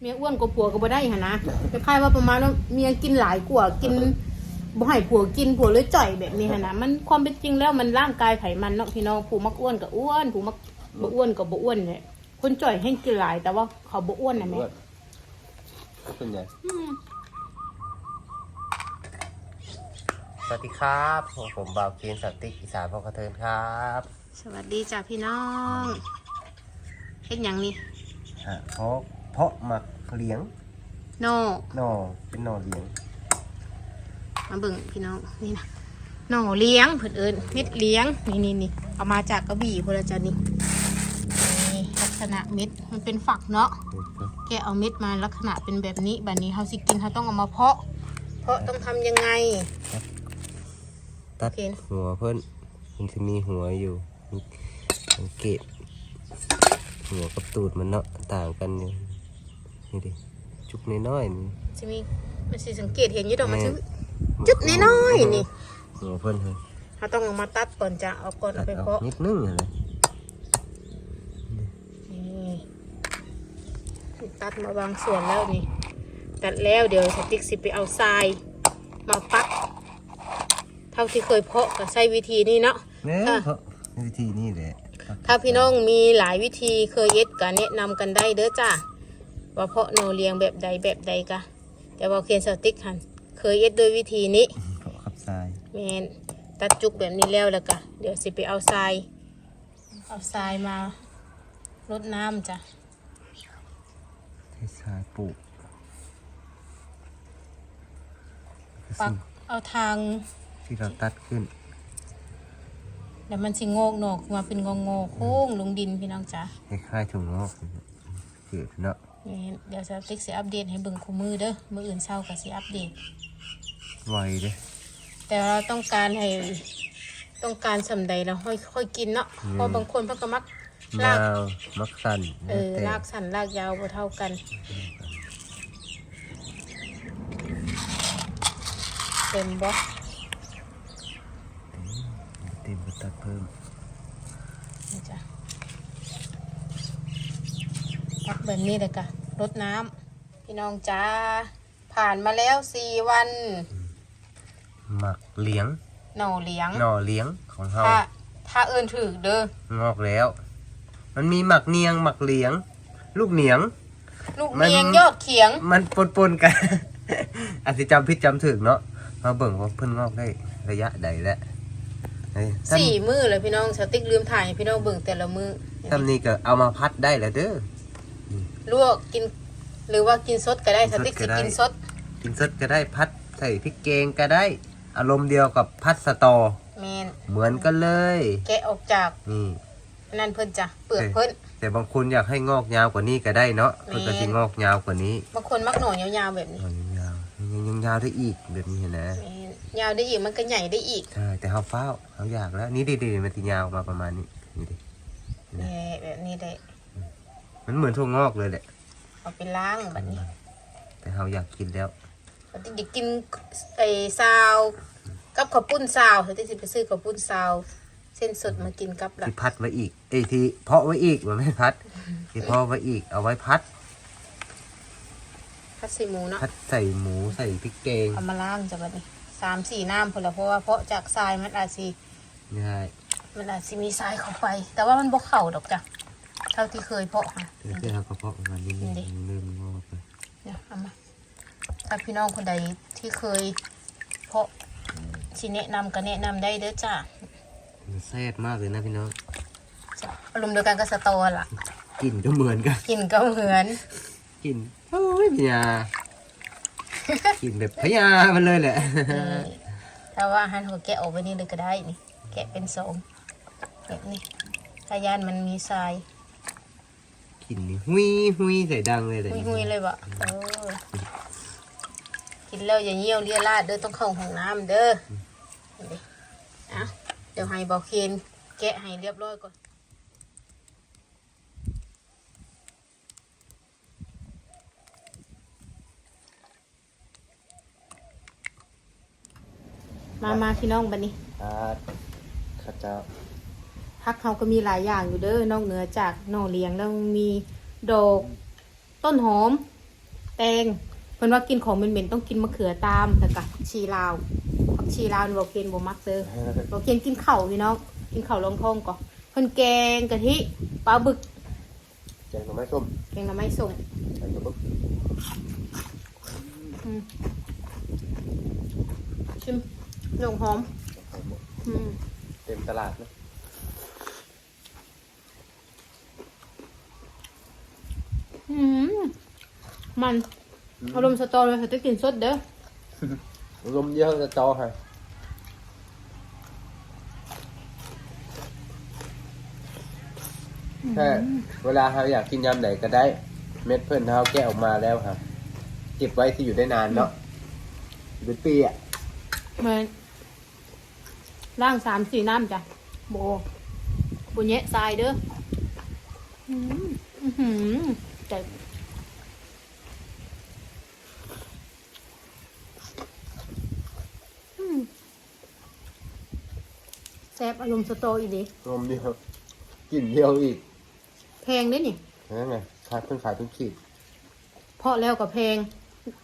เมียอ้วนกว่าผัวก็บ่ได้หั่นนะคล้ายๆว่าประมาณว่าเมียกินหลายกว่ากินบ่ให้ผัวกินผัวเลยจ่อยแบบนี้หั่นนะมันความเป็นจริงแล้วมันร่างกายไขมันเนาะพี่น้องผู้มักอ้วนก็อ้วนผู้มักบ่อ้วนก็บ่อ้วนแหละคนจ่อยให้กินหลาย แต่ว่าเขาบ่อ้วนน่ะแม่อ้วนเป็นไงอืมสวัสดีครับผมผมบ่าวเคนสันติอีสานพ่อกระเทินครับ สวัสดีจ้ะพี่น้องเฮ็ดหยังนี่ฮะเพราะ เพราะหมักเลี้ยงโนหน่อเป็นหน่อเลี้ยงมาเบิ่งพี่น้องนี่นะหน่อเลี้ยงเพิ่นเอิญเม็ดเลี้ยงนี่นี่นี่เอามาจากกระบี่พุ่นละจ้ะนี่นี่ลักษณะเม็ดมันเป็นฝักเนาะแกะเอาเม็ดมาลักษณะเป็นแบบนี้บัดนี้เฮาสิกินเฮาต้องเอามาเพาะ เพาะต้องทำยังไง ตัดเคนหัวเพิ่นมันจะมีหัวอยู่สังเกตหัวกับตูดมันเนาะต่างกันอยู่ นี่ดิจุกน้อยๆนี่สิมีมันสิสังเกตเห็นอยู่ดอกมันสิจุดน้อยๆนี่หัวเพิ่นเฮ้ยเฮาต้องเอามาตัดก่อนจะเอาก่อนตัเอาดไปออกเพาะนิดนึงอะไรนี่ตัดมาบางส่วนแล้วนี่ ตัดแล้วเดี๋ยวสติ๊กสิไปเอาทราย มาปัก เท่าที่เคยเพาะก็ใช้วิธีนี้เนาะเนี่ยค่ะเพราะวิธีนี้แหละ ถ้าพี่น้องมีหลายวิธีเคยเย็ดก็แนะนำกันได้เด้อจ้า ว่าเพาะโนเลียงแบบใดแบบใดกะ แต่ว่าเคนสติ๊กหันเคยเย็ดโดยวิธีนี้เพราะขับทรายแมนตัดจุกแบบนี้แล้วแล้วกะเดี๋ยวสิไปเอาทรายเอาทรายมารดน้ำจ้ะใช้ทรายปลูกปักเอาทางที่เราตัดขึ้นแล้วมันสิโงอกหนอกขึ้นมาเป็นงองอๆโค้งลงดินพี่น้องจ้ะคล้ายๆถุงงอกเกิดเนาะนี่ เดี๋ยวสติ๊กสิอัปเดตให้เบิ่งคู่มือเด้อมืออื่นเช้าก็สิอัปเดตไวเด้แต่เราต้องการให้ต้องการสำใดเราค่อยค่อยกินเนาะเพราะบางคนเพิ่นก็มักลายากวมักสันเออแล้วแต่ลากสั้นลากยาวบ่เท่ากันเต็มบ่เต็มก็ตัดเพิ่มนี่จ้ะตัก แบบนี้เลยกะรดน้ำพี่น้องจ้าผ่านมาแล้วสี่วันหมักเลี้ยงหน่อเลี้ยงหน่อเลี้ยงของเฮาถ้าถ้าเอินถือเด้องอกแล้ว มันมีหมักเนียงหมักเลี้ยง ลูกเหนียง ลูกมันเมียงยอดเขียง มันปนๆกันอาจจะจำผิดจำถึกเนาะมาเบิ่งว่าเพิ่นงอกได้ระยะใดแล้วเอ้ยซ้ำสี่มือเลยพี่น้องสติ๊กลืมถ่ายให้พี่น้องเบิ่งแต่ละมือซ้ำนี้ก็เอามาพัดได้แล้วเด้อ ลวกกิน หรือว่ากินสดก็ได้สติ๊กกิสินสดก็ได้กินสดกินสดก็ได้พัดใส่พริกแกงก็ได้ อารมณ์เดียวกับพัดสตอ แมนเหมือนกันเลยแกะออกจากนี่นั่นเพิ่นจ้ะเปลือกเพิ่น แต่บางคนอยากให้งอกยาวกว่านี้ก็ได้เนาะแม่เพิ่นก็สิงอกยาวกว่านี้บางคนมักหน่อยาวๆแบบนี้งอกยาวยังยังยาวได้อีกแบบนี้นะแม่นยาวได้อีกมันก็ใหญ่ได้อีกใช่แต่เฮาเฝ้าวเฮาอยากแล้วนี่ดิๆมันสิยาวมาประมาณนี้นี่ดิแน่แบบนี้ได้ มันเหมือนถั่วงอกเลยแหละเอาไปล้างแบบนี้ แต่เฮาอยากกินแล้วสติ๊กอยากกินไอ้ซาวกับข้าวปุ้นซาวสติ๊กสิไปซื้อข้าวปุ้นซาวเส้นสดมากินกับละที่พัดไว้อีกเอ้ยที่เพาะไว้อีกมันไม่พัดที่เพาะไว้อีกเอาไว้พัด พัดใส่หมูเนาะพัดใส่หมูใส่พริกแกงเอามาล้างจ้ะบัดนี้สามสี่น้ำพอละเพราะว่าเพาะจากทรายมันอาจสิใช่มันอาจสิมีทรายเข้าไป แต่ว่ามันบ่เข่าดอกจ้ะ เท่าที่เคยเพาะค่ะ เดี๋ยวที่เราก็เพาะประมาณนี้นี่ดิ เริ่มงอกเลยเนี่ยเอามาถ้าพี่น้องคนใดที่เคยเพาะสิแนะนำก็แนะนำได้เด้อจ้ะมันแซ่บมากเลยนะพี่น้องจ้ะอารมณ์เดียวกันกับสตอล่ะกลิ่นก็เหมือนกันกลินก็เหมือน กลิ่นโอ้ยพญากลิ่นแบบพญามันเลยแหละ นี่ถ้าว่าหันหัวแกะออกไปนี่เลยก็ได้นี่ แกะเป็นสองแบบนี้ถ้าย่านมันมีทราย กลิ่นนี่หุยหุยใส่ดังเลยเลยหุยๆเลยบะเออกินแล้วอย่าเยี่ยวเลียราดเด้อต้องเข้าห้องน้ำเด้อนี่ดิอะเดี๋ยวให้เบาเคนแกะให้เรียบร้อยก่อนมามาพี่น้องบันนี้ ครับข้าเจ้า พักเขาก็มีหลายอย่างอยู่เด้อนอกเหนือจากหน่อเลี้ยงแล้วมีดอกต้นหอม แตงเพิ่นว่ากินของเหม็นๆต้องกินมะเขือตามแล้วก็ผักชีลาวผักชีลาวนี่บ่เกณฑ์บ่มักเด้อบ่เกณฑ์กินข้าวพี่น้องกินข้าวรองท้องก่อนเพิ่นแกงกะทิปลาบึกแกงหน่อไม้ส้มแกงหน่อไม้ส้มใส่กระปุกอืมชิมหนงหอมอืมเต็มตลาดนะ อืมมันอารมณ์สตอเลยค่ะจะกินสดเด้อลมเยอะจะจอให้แค่เวลาเราอยากกินยำไหนก็ได้ เม็ดเพื่อนเขาแกะออกมาแล้วครับเก็บไว้ที่อยู่ได้นานเนาะเป็นปีอะเหมือนล่างสามสี่น้ำจ้ะโบโบแยะทรายเด้ออืมอื้อ หือแต่อืมแซ่บอารมณ์สตออีดีลมเดียวกลิ่นเดียวอีกแพงเด้อนี่นั่นไงขายเพิ่งขายเพิ่งขีดเพาะแล้วกับแพง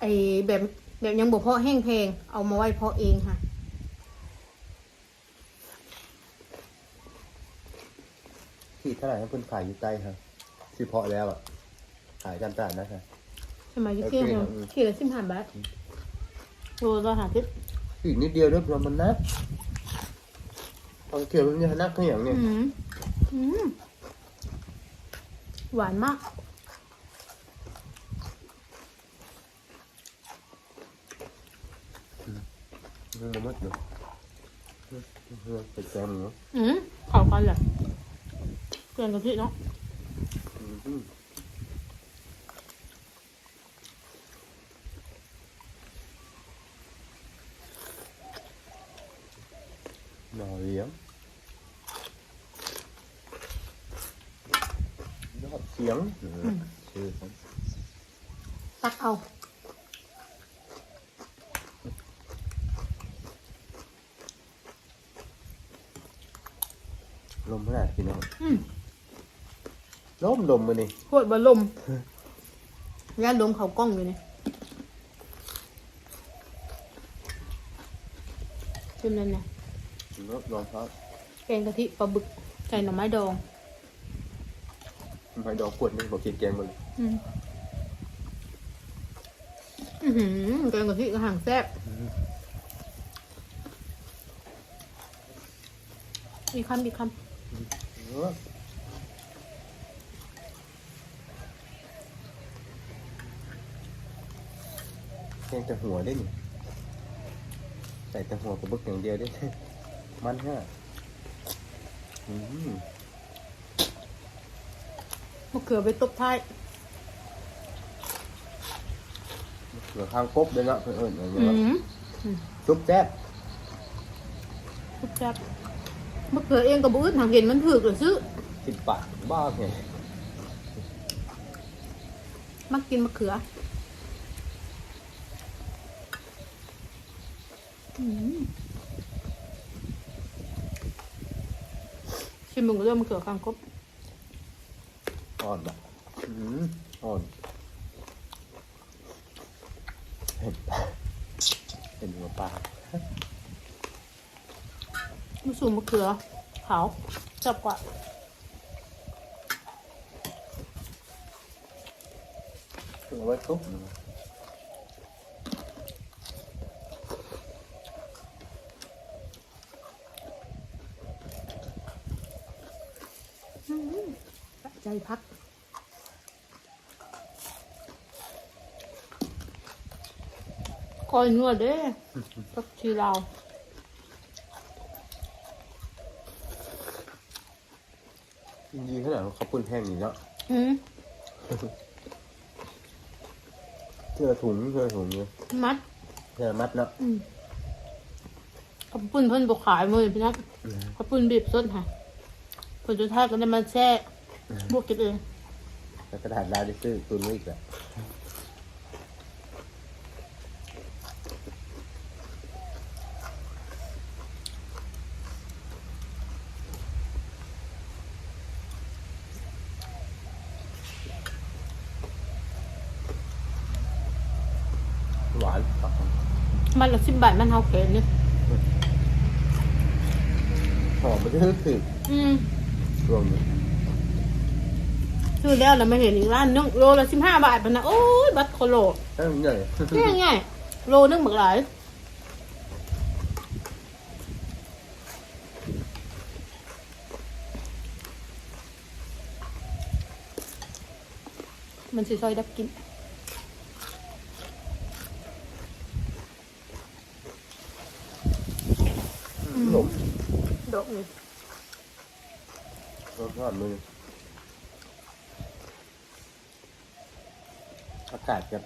ไอแบบแบบยังบ่เพาะแห้งแพง เอามาไว้เพาะเองค่ะขีดเท่าไหร่ให้เพิ่นขายอยู่ใกล้ครับสิเพาะแล้วอะ ขายกันตลาดนะครับสมัยที่เที่ยวโอเคครับ ขี่ละสิบห้าบาทโลละห้าสิบขีดนิดเดียวด้วยเพราะมันนักตอนเกี่ยวมันจะนักขอย่างเนี่ยอืมอืมหวานมาก มันบ่หมดเนาะไปแกงเนาะอืมเข้ากันเลยเกลือกะทิเนาะอืมหน่อเลี้ยงยอดเสียงชื่อครับ ตักเอา ลมเท่าไหร่พี่น้องอืมลมลมมานี่โคตรบะลมย่าลมเขากล้องอยู่นี่เป็นนั่นนะลมลมครับแกงกะทิปลาบึกใส่หน่อไม้ดองไม่ดอกขวดนี่บอกกินแกงหมดเลยอืมอือหือแกงกะทิกระหังแซ่บอีกคำอีกคเออแกงแต่หัวได้นี่ใส่แต่หัวกับบึกอย่างเดียวได้ มันฮะอืมมะเขือไปตบท้ายมะเหลือข้างกบด้วยเนาะเพื่อนเอิญอะไรเงี้ยซุปแซ่บทุกจับ มะเขือเองกับบุ้นทางเห็นมันถือกหรือซื้อสิบบาทบ้าไงมักกินมะเขืออืมชิมมึงก็เรื่องมะเขือข้างครบอ่อนแบบอืมอ่อนเห็นปะเห็นหัวปลา มะสูมมะเขือขาวจับกว่าเอาไว้ทุบใจพักคอยนวดเด้พักชีลา วจริงๆขนาดเขาวปุ้นแห้งนี่เนาะอืมเสื้อถุงเสื้อถุงเนี่ยมัดเสื้อมัดเนาะอืมขอบคุณเพิ่นบอกขายมือพี่นัทขอบคุณบีบส้นค่ะผลสุดท้ายก็ได้มาแช่บวกกินเองแล้วกระดาษลายได้ซื้อตุนไว้อีกแหละ มันละสิบบาทมันเฮาเข็นเนี่ยหอมมันจะรู้สึกอืมรวมเลยซื้อแล้วเราไม่เห็นอีกร้านนึงโลละสิบห้าบาทปะนะโอ้ยบัตรโคโลตั้งใหญ่ง่ายง่ายๆโลนึงหมึกหลายมันสิซอยดับกิน หลบดอกนี่รสชาติมืออากาศจะ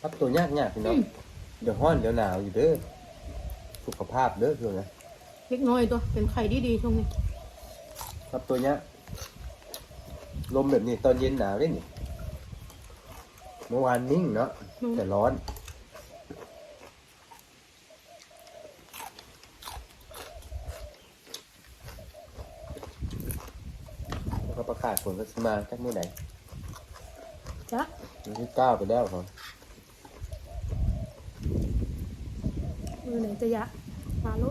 พับตัวยากยากพี่น้องเดี๋ยวห้อนเดี๋ยวหนาวอยู่เด้อสุขภาพเด้อเพื่อนนะเล็กน้อยตัวเป็นไข่ดีๆช่วงนี้พับตัวเนี้ยลมแบบนี้ตอนเย็นหนาวได้นี่เมื่อวานนิ่งเนาะแต่ร้อน เขาประกาศผลก็สมาจากเมื่อไหร่จ้ะวันที่เก้าไปแล้วครับมือไหนจะยะมาลุ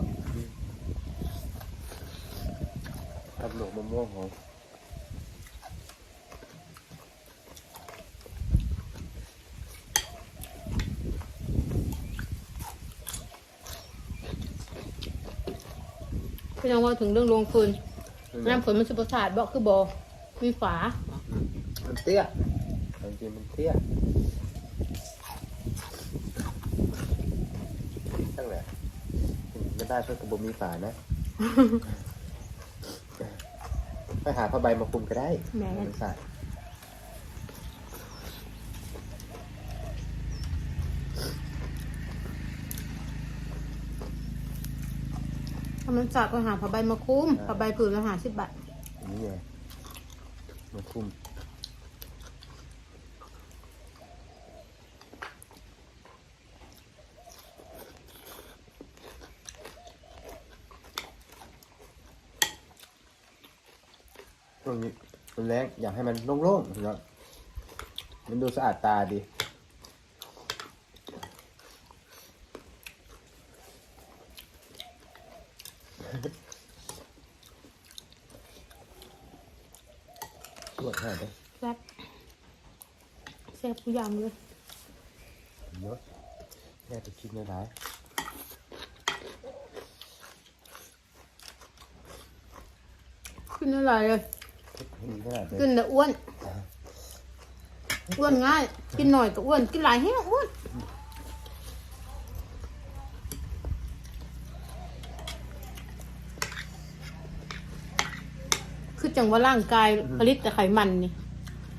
ทำหนกมะม่วงของพี่น้องว่าถึงเรื่องลงฟืนน้ำฝนมันสุประสาทบอกคือบอ มีฝา มันเตี้ยจริงๆมันเตี้ยตั้งแหละไม่ได้เพื่อกระบอกมีฝานะ ไปหาผ้าใบมาคลุมก็ได้แหม มันใส่ถ้ามันจากก็หาผ้าใบมาคุ้มผ้าใบผืนละหาสิบบาทอันนี้ไง มาคุ้มตรงนี้มันแรงอยากให้มันโล่งๆเนาะมันดูสะอาดตาดี ตรวจให้ได้ แซ่บแซ่บทุกอย่างเลยเยอะแค่ไปคิดไม่ได้ขึ้นอะไรเลยให้มันขนาดกินแต่อ้วน อ้วนง่าย กินหน่อยก็อ้วน กินหลายแห้งอ้วนคือจังว่าร่างกายผลิตแต่ไขมันนี่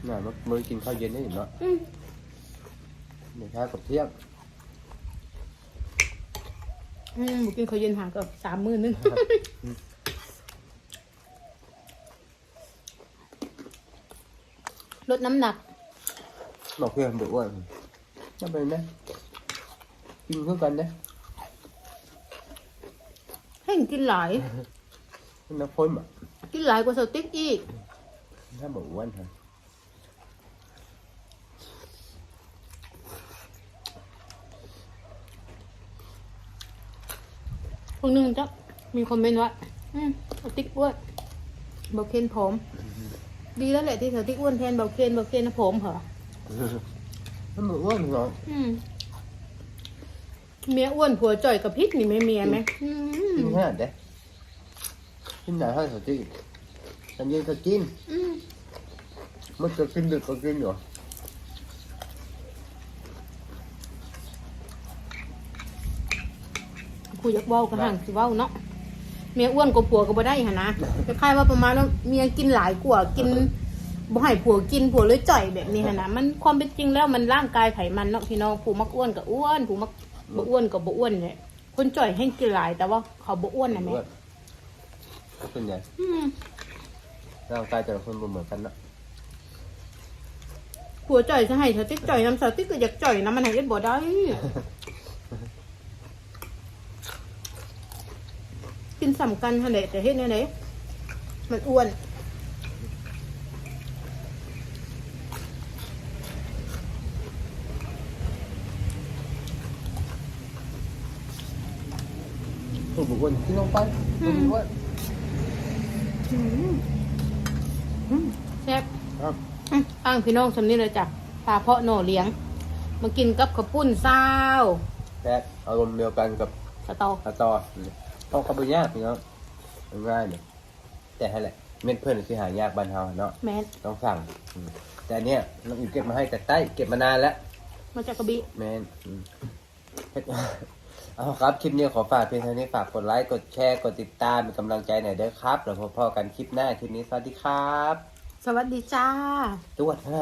น่ะมันมือกินข้าวเย็นได้เห็นเนาะ อืมในเช้ากับเที่ยงอืมบุกินข้าวเย็นหาก็สามมื้อนึง ลดน้ำหนัก บอกเพื่อนบอกว่าจะเป็นนะกินเท่ากันนะให้กินหลายมันนักพ้นอะกินหลายกว่าสติ๊กอีก ถ้าบอกอ้วนฮะ พวกนึงจะมีคอมเมนต์ว่าอืมสติ๊กอ้วนเบาเคนผอมดีแล้วแหละที่สติ๊กอ้วนแทนเบาเคนเบาเคนนะผมเหรอถ้าบอกอ้วนเหรออืมเมียอ้วนผัวจ่อยกับพริกนี่ไม่เมียไหมอืมกินขนาดเด้กินไหนให้เขาจีตอนเย็นก็กินอืมมันจะกินดึกก็กินอ ยู่กูอยากเว้ากันห่างสิเว้าเนาะเมียอ้วนกว่าผัวก็บ่ได้หนนะคล้ายๆว่าประมาณว่าเมียกินหลายกว่ากินบ่ให้ผัวกินผัวเลยจ่อยแบบนี้หนนะมันความเป็นจริงแล้วมันร่างกายไขมันเนาะพี่น้องผู้มักอ้วนกับอ้วนผู้มักบ่อ้วนกับบ่อ้วนเนี่ยคนจ่อยให้กินหลาย แต่ว่าเขาบ่อ้วนนะแม่อ้วนเป็นไงอืมร่างกายแต่ละคนบ่เหมือนกันเนาะผัวจ่อยจะให้เธอติ๊กจ่อยน้ำสาวติ๊กก็อยากจ่อยนะมันให้เอ็ดบ่ได้ กินสำคัญฮะแหละแต่เฮ็ดแนวไหนมันอ้วนอ้วนกินลงไปตัวนี้อ้วนแซ่บครับอื้ออ้างพี่น้องสำนี้เลยจ้ะปลาเพาะหน่อเลี้ยง มากินกับข้าวปุ้นซาวแต่อารมณ์เดียวกันกับสตอสตอ ต้องขับไปยากพี่น้องง่ายเลยแต่ให้แหละเม็ดเพื่อนที่หายากบ้านเฮาเนาะแมนต้องสั่งอืมแต่อันเนี้ยน้องอิ๋วเก็บมาให้แต่ใต้เก็บมานานแล้ว มาจากกระบี่ แมนอืมเฮ็ดเอาครับ คลิปนี้ขอฝากเพียงเท่านี้ฝากกดไลค์ กดแชร์ กดติดตามเป็นกำลังใจหน่อยเด้อครับ แล้วพบกันคลิปหน้า คลิปนี้สวัสดีครับ สวัสดีจ้า ตรวจฮะ